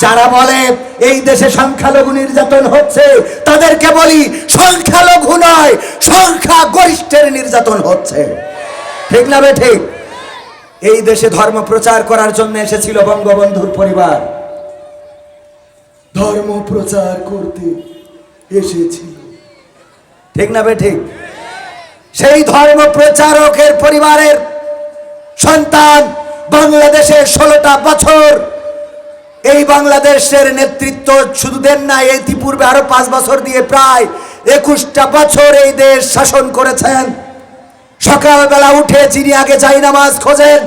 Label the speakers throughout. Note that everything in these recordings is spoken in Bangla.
Speaker 1: যারা বলে এই দেশে সংখ্যালঘু নির্যাতন হচ্ছে, তাদেরকে বলি সংখ্যালঘু নয় সংখ্যা গরিষ্ঠের নির্যাতন হচ্ছে। ঠিক না বে ঠিক? এই দেশে ধর্ম প্রচার করার জন্য এসেছিল বঙ্গবন্ধুর পরিবার। ধর্ম প্রচার করতে এসেছিল। ঠিক না বে ঠিক? সেই ধর্ম প্রচারকের পরিবারের সন্তান বাংলাদেশের ষোলোটা বছর এই বাংলাদেশের নেতৃত্ব শুধু দেন না, ইতিপূর্বে আরও পাঁচ বছর দিয়ে প্রায় একুশটা বছর এই দেশ শাসন করেছেন। সকালবেলা উঠে যিনি আগে যাই নামাজ খোঁজেন,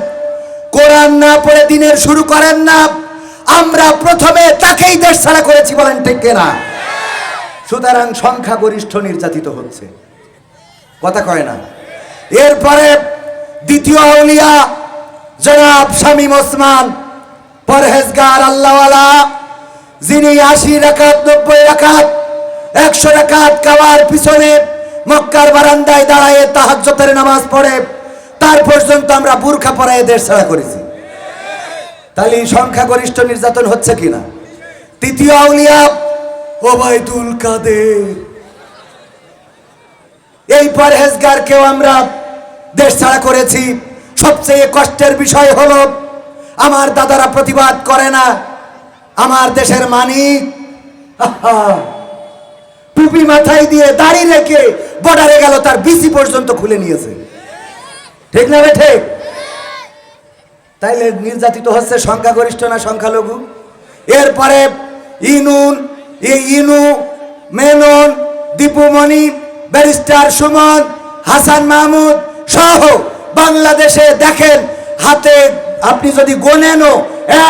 Speaker 1: কোরআন না পড়ে দিনের শুরু করেন না, আমরা প্রথমে তাকেই দেশ ছাড়া করেছি বলেন ঠিক না সুতরাং সংখ্যাগরিষ্ঠ নির্যাতিত হচ্ছে। কথা কয় না। এরপরে দ্বিতীয় আউলিয়া জনাব শামীম ওসমান পরহেজগার, আল্লাহওয়ালা, যিনি আশি রাকাত, নব্বই রাকাত, একশো রাকাত কাওয়ার পিছনে মক্কার বারান্দায় দাঁড়ায় তাহাজ্জতের নামাজ পড়ে, তার পর্যন্ত আমরা বুরখা পরায় দেশ ছাড়া করেছি। তাহলে সংখ্যাগরিষ্ঠ নির্যাতন হচ্ছে কিনা? তৃতীয় আউলিয়া, ওবায়দুল কাদের। এই পরহেজগারকেও আমরা দেশ ছাড়া করেছি। সবচেয়ে কষ্টের বিষয় হলো আমার দাদারা প্রতিবাদ করে না। আমার দেশের আহা, টুপি মাথায় দিয়ে দাড়ি রেখে বর্ডারে গেল তার বিসি পর্যন্ত খুলে নিয়েছে। ঠিক না ঠিক? তাইলে নির্যাতিত হচ্ছে সংখ্যাগরিষ্ঠ না সংখ্যালঘু? এরপরে ইনুন ইনু মেনন দীপুমণি ব্যারিস্টার সুমন হাসান মাহমুদ সহ বাংলাদেশে দেখেন হাতে আপনি যদি গোনেনও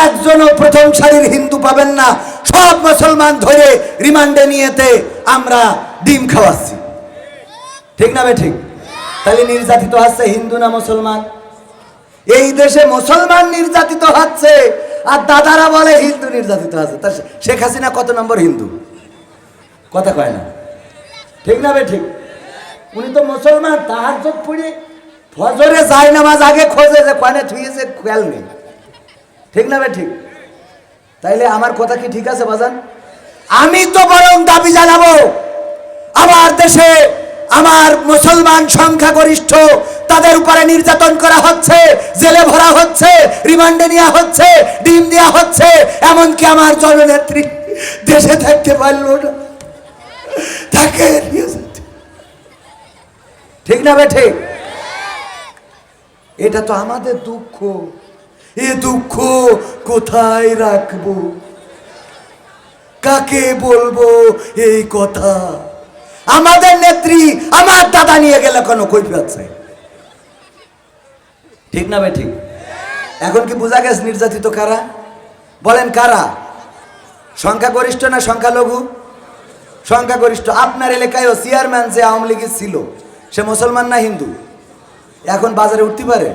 Speaker 1: একজনও প্রথম সারির হিন্দু পাবেন না। সব মুসলমান ধরে রিমান্ডে নিয়েতে আমরা ডিম খাওয়াচ্ছি। ঠিক না বে ঠিক? তাহলে নির্যাতিত হচ্ছে হিন্দু না মুসলমান? এই দেশে মুসলমান নির্যাতিত হচ্ছে, আর দাদারা বলে হিন্দু নির্যাতিত হচ্ছে তা শেখ হাসিনা কত নম্বর হিন্দু? কথা কয় না। ঠিক না বে ঠিক? উনি তো মুসলমান তাহার চোখ পুড়ে ফজরে যায় নামাজ আগে খোঁজে যে কনে থুয়েছে খেয়াল নেই। ঠিক না ঠিক? তাইলে আমার কথা কি ঠিক আছে বাজান? আমি তো বরং দাবি জানাব, আমার দেশে আমার মুসলমান সংখ্যাগরিষ্ঠ, তাদের উপরে নির্যাতন করা হচ্ছে, জেলে ভরা হচ্ছে, রিমান্ডে নেওয়া হচ্ছে, ডিম দেওয়া হচ্ছে, এমনকি আমার জননেত্রী দেশে থাকতে পারল না। তাকে ঠিক না বে ঠিক? এটা তো আমাদের দুঃখ। এ দুঃখ কোথায় রাখব? কাকে বলব এই কথা? আমাদের নেত্রী, আমার দাদা নিয়ে গেলে কোনো কৈফিয়ত চাই। ঠিক না ভাই ঠিক? এখন কি বোঝা গেছে নির্যাতিত কারা? বলেন কারা? সংখ্যাগরিষ্ঠ না সংখ্যালঘু? সংখ্যাগরিষ্ঠ। আপনার এলাকায়ও চেয়ারম্যান যে আওয়ামী লীগের ছিল, সে মুসলমান না হিন্দু? এখন বাজারে উঠতে পারে?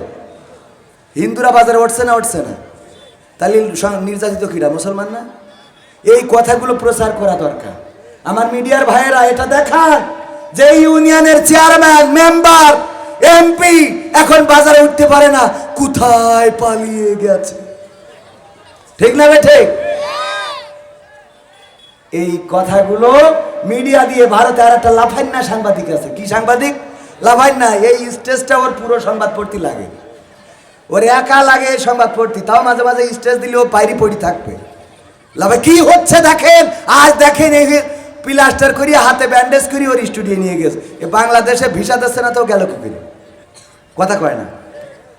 Speaker 1: হিন্দুরা বাজারে উঠছে না উঠছে না? তাহলে নির্যাতিত কিরা? মুসলমান না? এই কথাগুলো প্রচার করা দরকার। আমার মিডিয়ার ভাইয়েরা, এটা দেখান যে ইউনিয়নের চেয়ারম্যান, মেম্বার, এমপি এখন বাজারে উঠতে পারে না, কোথায় পালিয়ে গেছে? ঠিক না ঠিক? এই কথাগুলো মিডিয়া দিয়ে ভারতে আর একটা লাফান্না সাংবাদিক আছে। কি সাংবাদিক? লাফান্না এই স্টেজটা ওর পুরো সংবাদ পড়তে লাগে। ওর একা লাগে এই সংবাদ পড়তে, তাও মাঝে মাঝে স্টেজ দিলে ও বাইরে পড়ি থাকবে। লাভাই, কি হচ্ছে দেখেন? আজ দেখেন এই প্লাস্টার করি হাতে ব্যান্ডেজ করি ওর স্টুডিও নিয়ে গেছে। এ বাংলাদেশে ভিসা দিচ্ছে না তো গেল কি করে? কথা কয় না।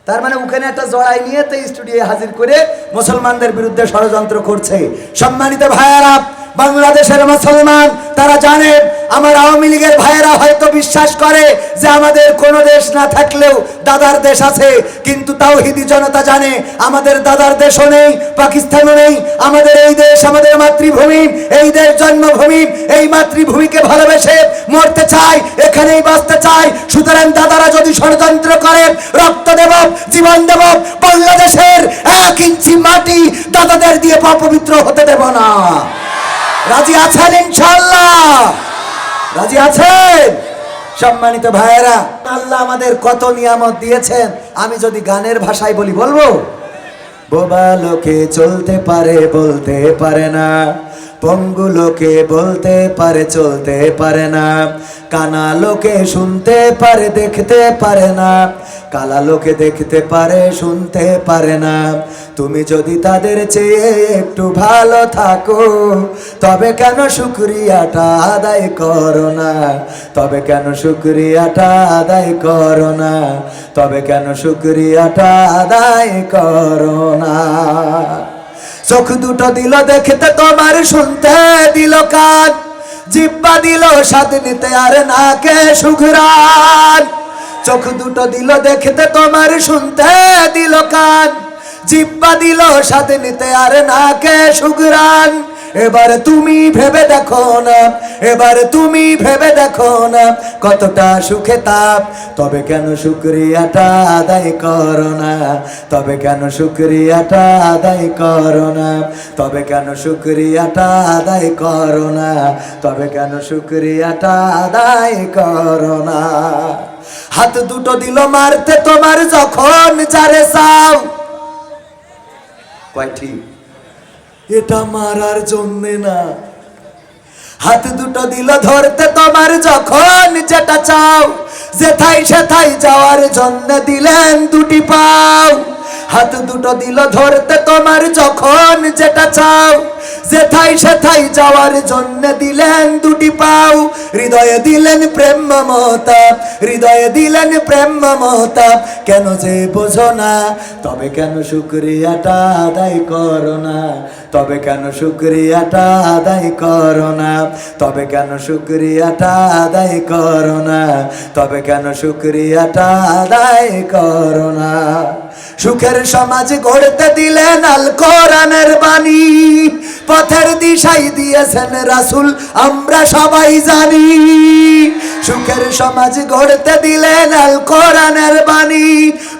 Speaker 1: তার মানে ওখানে একটা জড়াই নিয়ে তো স্টুডিও হাজির করে মুসলমানদের বিরুদ্ধে ষড়যন্ত্র করছে। সম্মানিত ভাইয়ারা বাংলাদেশের মুসলমান, তারা জানে, আমার আওয়ামী লীগের ভাইয়েরা হয়তো বিশ্বাস করে যে আমাদের কোনো দেশ না থাকলেও দাদার দেশ আছে, কিন্তু তাও হিদি জনতা জানে, আমাদের দাদার দেশও নেই, পাকিস্তানও নেই, আমাদের এই দেশ আমাদের মাতৃভূমি, এই দেশ জন্মভূমি, এই মাতৃভূমিকে ভালোবেসে মরতে চাই এখানেই বাঁচতে চাই সুতরাং দাদারা যদি ষড়যন্ত্র করে, রক্ত দেব, জীবন দেব, বাংলাদেশের এক ইঞ্চি মাটি দাদাদের দিয়ে পবিত্র হতে দেব না। রাজি আছেন ইনশাল্লাহ রাজি আছেন? সম্মানিত ভাইয়েরা, আল্লাহ আমাদের কত নিয়ামত দিয়েছেন। আমি যদি গানের ভাষায় বলি, বলব? বোবা লোকে চলতে পারে, বলতে পারে না। পঙ্গু লোকে বলতে পারে, চলতে পারে না। কানা লোকে শুনতে পারে, দেখতে পারে না। কালা লোকে দেখতে পারে, শুনতে পারে না। তুমি যদি তাদের চেয়ে একটু ভালো থাকো, তবে কেন শুক্রিয়াটা আদায় করো না? তবে কেন শুক্রিয়াটা আদায় করো না? তবে কেন শুক্রিয়াটা আদায় করো না? চোখ দুটো দিল দেখতে তোমার, শুনতে দিল কান। জিব্বা দিল স্বাদ নিতে আর নাকে সুঘরান চোখ দুটো দিল দেখতে তোমার, শুনতে দিল কান। জিব্বা দিল, স্বাদ নিতে আর নাকে সুঘরান এবার তুমি ভেবে দেখো না, এবার তুমি ভেবে দেখো না কতটা সুখে তাপ। তবে কেন শুক্রিয়াটা আদায় করো না? তবে কেন শুক্রিয়াটা আদায় করো না? তবে কেন শুক্রিয়াটা আদায় করো না? তবে কেন শুক্রিয়াটা আদায় করো না? হাত দুটো দিল মারতে, তোমার যখন যারে চাও। কয় ঠিক? এটা মারার জন্যে না। হাত দুটো দিল ধরতে তোমার যখন যেটা চাও যেথাই সেথাই যাওয়ার জন্য দিলেন দুটি পাও। হাত দুটো দিল ধরতে তোমার যখন যেটা চাও। যেথাই সেথাই যাওয়ার জন্য দিলেন দুটি পাও। হৃদয়ে দিলেন প্রেম মমতা, হৃদয়ে দিলেন প্রেম মমতা। কেন যে বোঝো না, তবে কেন শুক্রিয়াটা আদায় করো না? তবে কেন শুক্রিয়াটা আদায় করো না? তবে কেন শুক্রিয়াটা আদায় করো না? তবে কেন শুক্রিয়াটা আদায় করো না? সুখের সমাজ গড়তে দিলেন আল কোরআনের বাণী। পথের দিশাই দিয়েছেন রাসুল, আমরা সবাই জানি। সুখের সমাজ গড়তে দিলেন আল কোরআনের বাণী।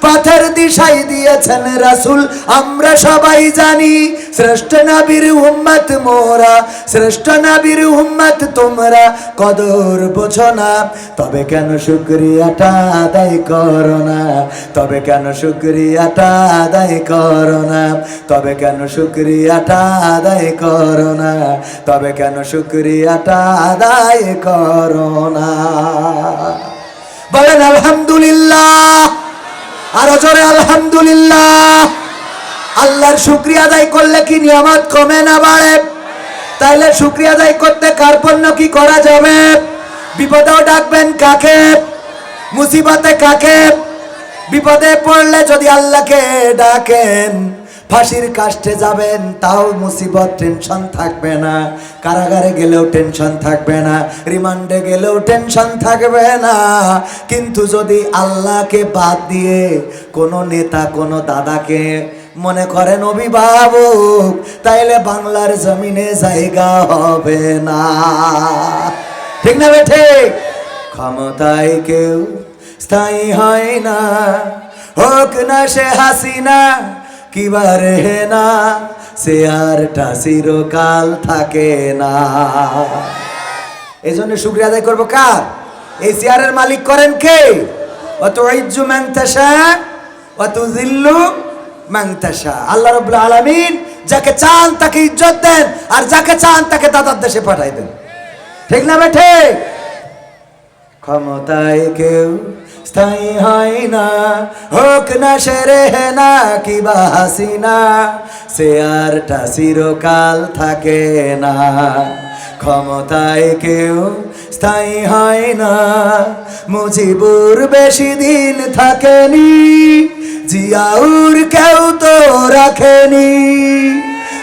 Speaker 1: পথের দিশাই দিয়েছেন রাসূল, আমরা সবাই জানি। শ্রেষ্ঠ নবীর উম্মত মোরা, শ্রেষ্ঠ নবীর উম্মত তোমরা। কদর বোঝো না, তবে কেন শুক্রিয়াটা আদায় করো না? তবে কেন শুক্রিয়াটা আদায় করো না। তবে কেন শুক্রিয়াটা আদায় করো না? তবে কেন শুক্রিয়াটা আদায় করো না? বলেন, আলহামদুলিল্লাহ। আরও জোরে, আলহামদুলিল্লাহ। আল্লাহর শুক্রিয়া আদায় করলে কি নিয়ামত কমে না বাড়ে? তাইলে শুক্রিয়া আদায় করতে কার্পণ্য কি করা যাবে? বিপদেও ডাকবেন কাকে? মুসিবতে কাকে? বিপদে পড়লে যদি আল্লাহকে ডাকেন, ফাঁসির কাষ্টে যাবেন, তাও মুসিবত, টেনশন থাকবে না। কারাগারে গেলেও টেনশন থাকবে না, রিমান্ডে গেলেও টেনশন থাকবে না। কিন্তু যদি আল্লাহকে বাদ দিয়ে কোনো নেতা, কোনো দাদাকে মনে করেন অভিভাবক, তাইলে বাংলার জমিনে জায়গা হবে না। ঠিক না বেঠে ক্ষমতায় কেউ স্থায়ী হয় না। হোক না সে হাসিনা কিবার হে না, সে আর চিরকাল থাকে না। এই জন্য শুক্রিয়া আদায় করব কার? এই চেয়ারের মালিক করেন কে? অত ইজ্জু ম্যাংতাসা অত জিল্লু ম্যাংতাসা আল্লাহ রবুল্লা আলমিন যাকে চান তাকে ইজ্জত দেন, আর যাকে চান তাকে দাদার দেশে পাঠাই দেন। ঠিক না বেঠে ক্ষমতায় কেউ স্থায়ী হয় না। হোক না সে রেহে না কিবা হাসিনা, সে আর চিরকাল থাকে না। ক্ষমতায় কেউ স্থায়ী হয় না। মুজিবুর বেশি দিন থাকেনি, জিয়াউর কেউ তো রাখেনি।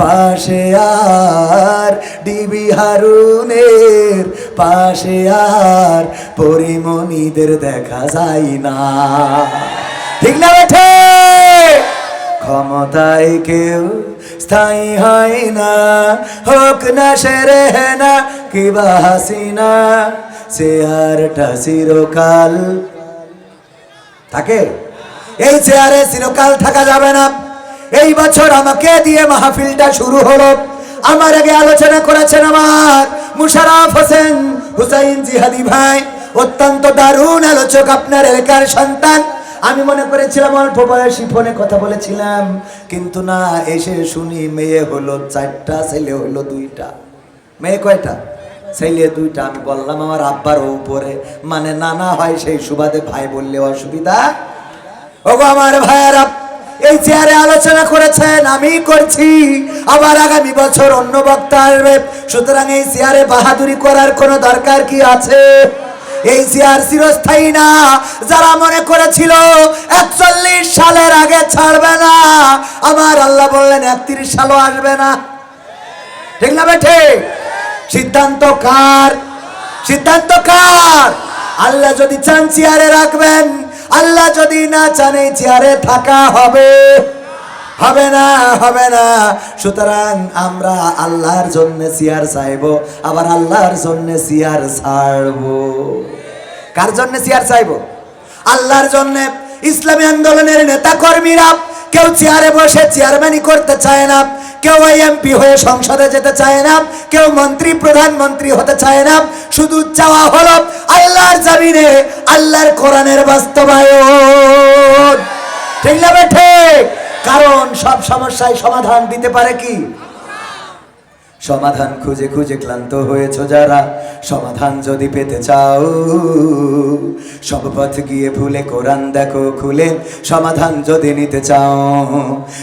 Speaker 1: পাশে আর ডিবি হারুনের পাশে আর পরিমণিদের দেখা যায় না। ঠিক না বেঠে? ক্ষমতায় কেউ স্থায়ী হয় না, হোক না সেরে না কিবা হাসিনা চেয়ারটা চিরকাল থাকে। এই চেয়ারে চিরকাল থাকা যাবে না। এই বছর আমাকে দিয়ে মাহফিলটা শুরু হলো। আমার আগে আলোচনা করেছেন আমার মুশারফ হোসেন, হুসাইন জিহাদি ভাই। অত্যন্ত দারুণ আলোচক আপনার এলাকার সন্তান। আমি মনে করেছিলাম অল্প বয়সী ফোনে কথা বলেছিলাম। কিন্তু না, এসে শুনি মেয়ে হলো চারটা, ছেলে হলো দুইটা। মেয়ে কয়টা? ছেলে দুইটা, আমি বললাম আমার আব্বার উপরে। মানে নানা হয় সেই সুবাদে ভাই বললে অসুবিধা? ওগো আমার ভাইয়েরা এই চেয়ারে আলোচনা করেছেন আমি করছি। আবার আগামী বছর অন্য বক্তা আসবে। সুতরাং এই চেয়ারে বাহাদুরি করার কোনো দরকার কি আছে? এই চেয়ার চিরস্থায়ী না। যারা মনে করেছিল, একচল্লিশ সালের আগে ছাড়বে না আমার আল্লাহ বললেন, একত্রিশ সালও আসবে না। ঠিক না বেঠে? সিদ্ধান্ত কার? সিদ্ধান্ত কার? আল্লাহ যদি চান চেয়ারে রাখবেন আল্লাহ যদি না চান এই চেয়ারে থাকা হবে হবে না হবে না। সুতরাং আমরা আল্লাহর জন্য চেয়ার চাইব, আবার আল্লাহর জন্য চেয়ার ছাড়ব। কার জন্য চেয়ার চাইব? আল্লাহর জন্য। ইসলামী আন্দোলনের নেতা কর্মীরা কেউ চেয়ারে বসে চেয়ারম্যানই করতে চায় না, কেউ এমপি হয়ে সংসদে যেতে চায় না, কেউ মন্ত্রী, প্রধানমন্ত্রী হতে চায় না। শুধু চাওয়া হল আল্লাহর জামিনে, আল্লাহর কোরআনের বাস্তবায়ন। ঠিক না ঠিক? কারণ সব সমস্যায় সমাধান দিতে পারে কি? সমাধান খুঁজে খুঁজে ক্লান্ত হয়েছ যারা, সমাধান যদি পেতে চাও। সব পথ গিয়ে ভুলে কোরআন দেখো খুলে, সমাধান যদি নিতে চাও।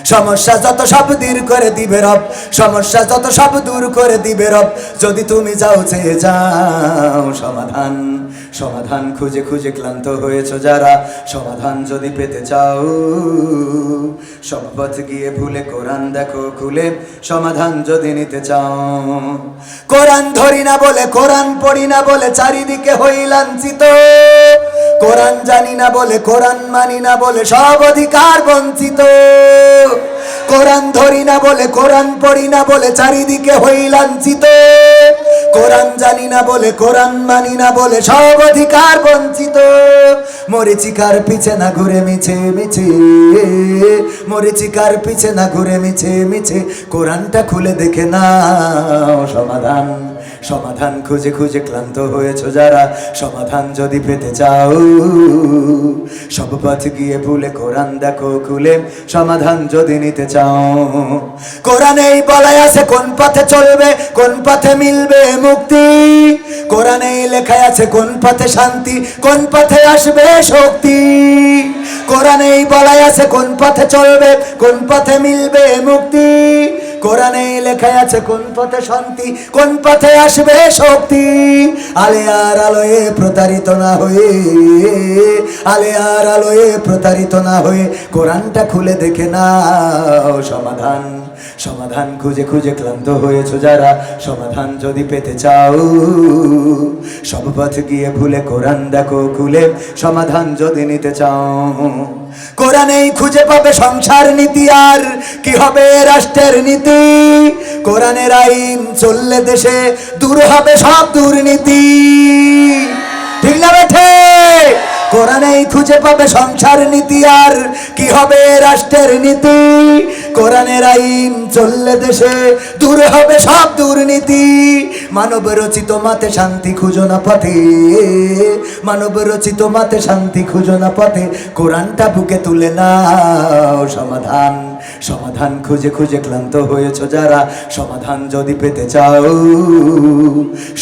Speaker 1: সমস্যা যত সব দূর করে দিবে রব, সমস্যা যত সব দূর করে দিবে রব, যদি তুমি যাও চেয়ে যাও সমাধান। সমাধান খুঁজে খুঁজে ক্লান্ত হয়েছ যারা, সমাধান যদি পেতে চাও। সব পথ গিয়ে ভুলে কোরআন দেখো খুলে, সমাধান যদি নিতে চাও। কোরআন ধরি না বলে, কোরআন পড়ি না বলে চারিদিকে হই লাঞ্ছিত। কোরআন জানি না বলে, কোরআন মানি না বলে সব অধিকার বঞ্চিত। কোরআন ধরি না বলে, কোরআন পড়ি না বলে চারিদিকে হই লাঞ্ছিত। কোরআন জানি না বলে, কোরআন মানি না বলে সব অধিকার বঞ্চিত। মরিচিকার পিছে না ঘুরে মিছে মিছে? মরিচিকার পিছে না ঘুরে মিছে মিছে? কোরআনটা খুলে দেখে না সমাধান। সমাধান খুঁজে খুঁজে ক্লান্ত হয়েছ যারা, সমাধান যদি পেতে চাও। সব পথ গিয়ে ভুলে কোরআন দেখো, খুলে সমাধান যদি নিতে চাও। কোরআনেই বলাই আছে কোন পথে চলবে, কোন পথে মিলবে মুক্তি। কোরআনেই লেখা আছে কোন পথে শান্তি, কোন পথে আসবে শক্তি। কোরআনেই বলাই আছে কোন পথে চলবে, কোন পথে মিলবে মুক্তি। কোরআনে লেখা আছে, কোন পথে শান্তি, কোন পথে আসবে শক্তি? আলে আর আলোয়ে প্রতারিত না হয়ে আলে আর আলোয়ে প্রতারিত না হয়ে কোরআনটা খুলে দেখে না সমাধান সমাধান খুঁজে খুঁজে ক্লান্ত হয়েছো যারা, সমাধান যদি পেতে চাও, সব পথ গিয়ে ভুলে কোরআন দেখো খুলে, সমাধান যদি নিতে চাও। কোরআনেই খুঁজে পাবে সংসার নীতি আর কি হবে রাষ্ট্রের নীতি। কোরআনের আইন চললে দেশে দূর হবে সব দুর্নীতি। ঠিক না বেঠে? কোরআনেই খুঁজে পাবে সংসার নীতি আর কি হবে রাষ্ট্রের নীতি। কোরআনের আইন চললে দেশে দূর হবে সব দুর্নীতি। মানব রচিত মাতে শান্তি খুঁজো না পথে। মানব রচিত মাতে শান্তি খুঁজো না পথে। কোরআনটা বুকে তুলে নাও, সমাধান সমাধান খুঁজে খুঁজে ক্লান্ত হয়েছ যারা। সমাধান যদি পেতে চাও,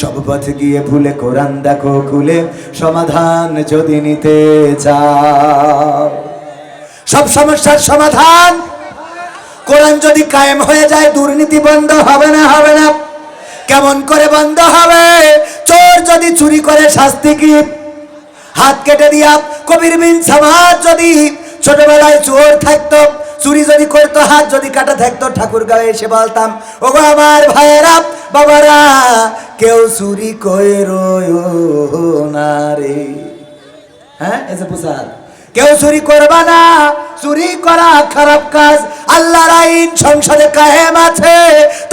Speaker 1: সব পথ গিয়ে ভুলে কোরআন দেখো খুলে। সমাধান যদি নিতে চাও, সব সমস্যার সমাধান। কোরআন যদি কায়েম হয়ে যায়, দুর্নীতি বন্ধ হবে না হবে না। কেমন করে বন্ধ হবে? চোর যদি চুরি করে শাস্তি কি হাত কেটে দিয়া কবির বিন সমাজ যদি ছোটবেলায় চোর থাকতো, চুরি যদি করতো, হাত যদি কাটা থাকতো, ঠাকুর গায়ে এসে বলতাম ও গো আমার ভাইয়েরা, বাবারা, কেউ চুরি কইরো না রে। হ্যাঁ এসে প্রসাদ। কেউ চুরি করবা না চুরি করা খারাপ কাজ, আল্লাহর আইন সংসদে কায়েম আছে।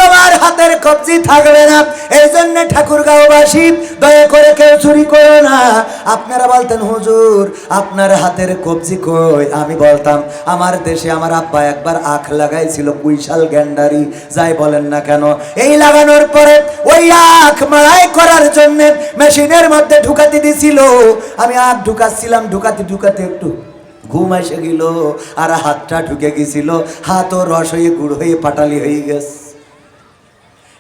Speaker 1: তোমার হাতের কবজি থাকবে না। এই জন্য ঠাকুর গাঁওবাসী দয়া করে কেউ চুরি করো না। আপনারা বলতেন, হুজুর, আপনার হাতের কবজি কই? আমি বলতাম, আমার দেশে আমার আব্বা একবার আখ লাগাইছিল, কুইশাল গ্যান্ডারি, যাই বলেন না কেন। এই লাগানোর পরে ওই আখ মাড়াই করার জন্য মেশিনের মধ্যে ঢুকাতে দিছিল। আমি আখ ঢুকাচ্ছিলাম, ঢুকাতে ঢুকাতে একটু ঘুম এসে গেল, আর হাতটা ঢুকে গেছিল। হাতও রস হয়ে, গুড় হয়ে পাটালি হয়ে গেছে।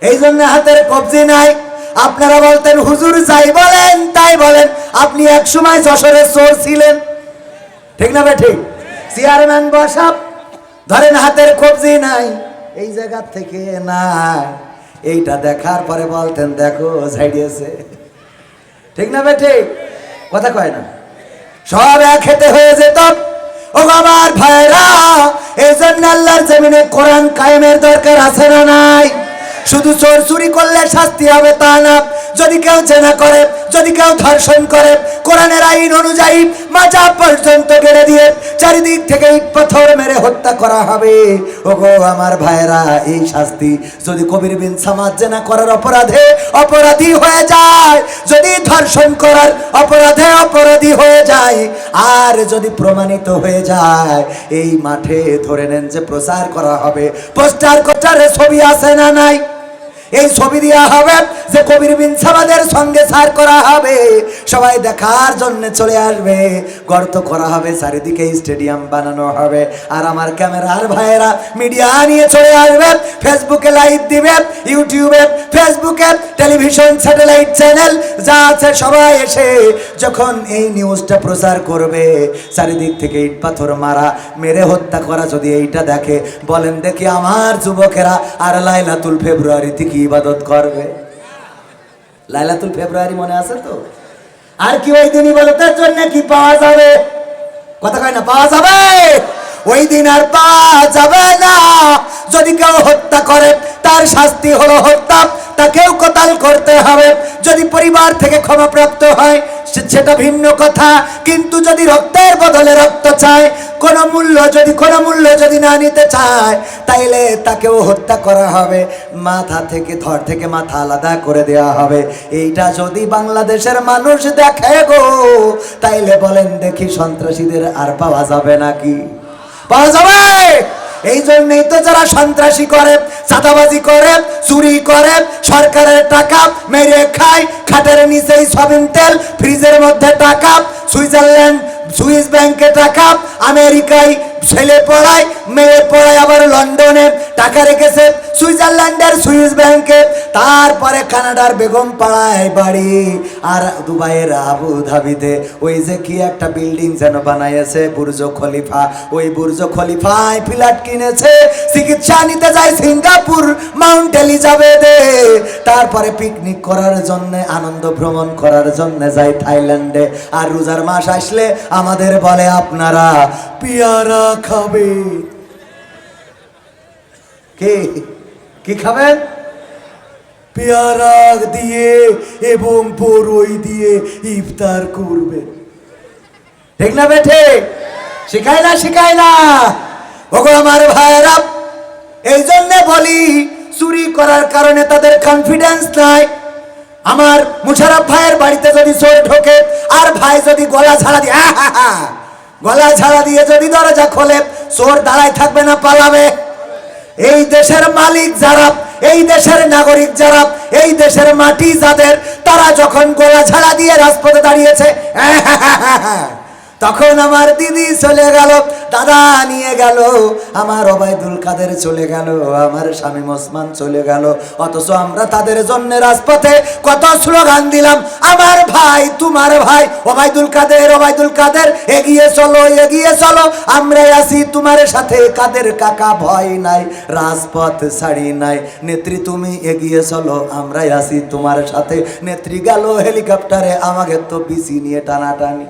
Speaker 1: এই জন্য হাতের কবজি নাই। আপনারা বলতেন, হুজুর যাই বলেন, তাই বলেন। আপনি এক সময় যশোরের চোর ছিলেন। ঠিক না ঠিক চেয়ারম্যান বসাব, ধরেন হাতের কবজি নাই। এই জায়গা থেকে না এইটা দেখার পরে বলতেন, দেখো ঝাইডিয়েছে ঠিক না ঠিক কথা কয় না। সব এক খেতে হয়ে যেত। ও আমার ভাইরা এই জন্য আল্লাহর জমিনে কোরআন কায়েমের দরকার আছে না নাই? শুধু চোর চুরি করলে শাস্তি হবে তা না। যদি কেউ চেনা করে যদি কেউ ধর্ষণ করে, কোরআনের আইন অনুযায়ী মাজা পর্যন্ত গেড়ে দিয়ে চারিদিক থেকে ইট পাথর মেরে হত্যা করা হবে। ওগো আমার ভাইরা এই শাস্তি যদি কবির বিন সামাজ জেনা করার অপরাধে অপরাধী হয়ে যায়, যদি ধর্ষণ করার অপরাধে অপরাধী হয়ে যায়, আর যদি প্রমাণিত হয়ে যায়, এই মাঠে ধরে নেন যে প্রচার করা হবে। পোস্টার কোস্টারে ছবি আছে না নাই? এই ছবি দেওয়া হবে যে কবির বিন সামাদের সঙ্গে সার করা হবে, সবাই দেখার জন্য চলে আসবে। গর্ত করা হবে, চারিদিকে স্টেডিয়াম বানানো হবে। আর আমার ক্যামেরার ভাইয়েরা মিডিয়া নিয়ে চলে আসবে, ফেসবুকে লাইভ দিবে, ইউটিউবে, ফেসবুকে টেলিভিশন, স্যাটেলাইট চ্যানেল, যা আছে সবাই এসে যখন এই নিউজটা প্রচার করবে, চারিদিক থেকে ইট পাথর মারা, মেরে হত্যা করা যদি এইটা দেখে, বলেন দেখি আমার যুবকেরা আর লাইলাতুল ফেব্রুয়ারিতে কি ইবাদত করবে। লাইলাতুল ফেব্রুয়ারি মনে আছে তো? আর কি ওই দিনই বলো তার জন্য কি পাওয়া যাবে? কথা কয় না, পাওয়া যাবে? ওই দিন আর পাওয়া যাবে না। যদি কেউ হত্যা করে, তার শাস্তি হলো হত্যা। তাকেও কোতাল করতে হবে। যদি পরিবার থেকে ক্ষমাপ্রাপ্ত হয় সেটা ভিন্ন কথা। কিন্তু যদি রক্তের বদলে রক্ত চায়, কোন মূল্য যদি কোন মূল্য যদি না নিতে চায়, তাইলে তাকেও হত্যা করা হবে। মাথা থেকে ধর থেকে মাথা আলাদা করে দেওয়া হবে। এইটা যদি বাংলাদেশের মানুষ দেখে গো, তাইলে বলেন দেখি সন্ত্রাসীদের আর পাওয়া যাবে নাকি? পাওয়া যাবে! এই জন্যই তো যারা সন্ত্রাসী করে, চাঁদাবাজি করে, চুরি করে, সরকারের টাকা মেরে খায়, খাটের নিচেই সবিন তেল, ফ্রিজের মধ্যে টাকা, সুইজারল্যান্ড, সুইস ব্যাংকে টাকা, আমেরিকায় ছেলে পড়ায়, মেয়ে পড়ায় আবার লন্ডনে টাকা রেখেছে, সুইজারল্যান্ডের সুইস ব্যাংকে। তারপরে কানাডার বেগম পাড়ায় বাড়ি আর দুবাইয়ের আবু ধাবিতে ওই যে কি একটা বিল্ডিং যেন বানাইছে বুর্জ খলিফা। ওই বুর্জ খলিফায় ফ্ল্যাট কিনেছে, চিকিৎসা নিতে যায় সিঙ্গাপুর, মাউন্ট এলিজাবেথে। তারপরে পিকনিক করার জন্য, আনন্দ ভ্রমণ করার জন্য যায় থাইল্যান্ডে। আর রোজার মাস আসলে আমাদের বলে আপনারা, পিয়ারা। খাবে। কে? কি খাবেন? পেয়ারা দিয়ে এবং বড়ই দিয়ে ইফতার করবে। ঠিক না বেঠে? শিখায় না শিখায় না। ওগো আমার ভাইয়েরা, এই জন্য বলি, চুরি করার কারণে তাদের কনফিডেন্স নাই। আমার মুশারফ ভাইয়ের বাড়িতে যদি চোর ঢোকে, আর ভাই যদি গলা ছাড়া দিয়ে আহা হা গলা ছাড়া দিয়ে যদি দরজা খোলে, চোর দাঁড়ায় থাকবে না, পালাবে। এই দেশের মালিক যারা, এই দেশের নাগরিক যারা, এই দেশের মাটি যাদের, তারা যখন গলা ছাড়া দিয়ে রাজপথে দাঁড়িয়েছে তখন আমার দিদি চলে গেল, দাদা নিয়ে গেল, আমার ওবায়দুল কাদের চলে গেল, আমার স্বামী ওসমান চলে গেল। অথচ আমরা তাদের জন্য রাজপথে কত স্লোগান দিলাম, আমার ভাই, তোমার ভাই, ওবায়দুল কাদের ওবায়দুল কাদের, এগিয়ে চলো এগিয়ে চলো আমরা আছি তোমার সাথে, কাদের কাকা ভয় নাই, রাজপথ ছাড়ি নাই, নেত্রী তুমি এগিয়ে চলো, আমরাই আছি তোমার সাথে। নেত্রী গেল হেলিকপ্টারে, আমাকে তো বিসি নিয়ে টানাটানি।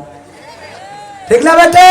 Speaker 1: ঠিক না বেটে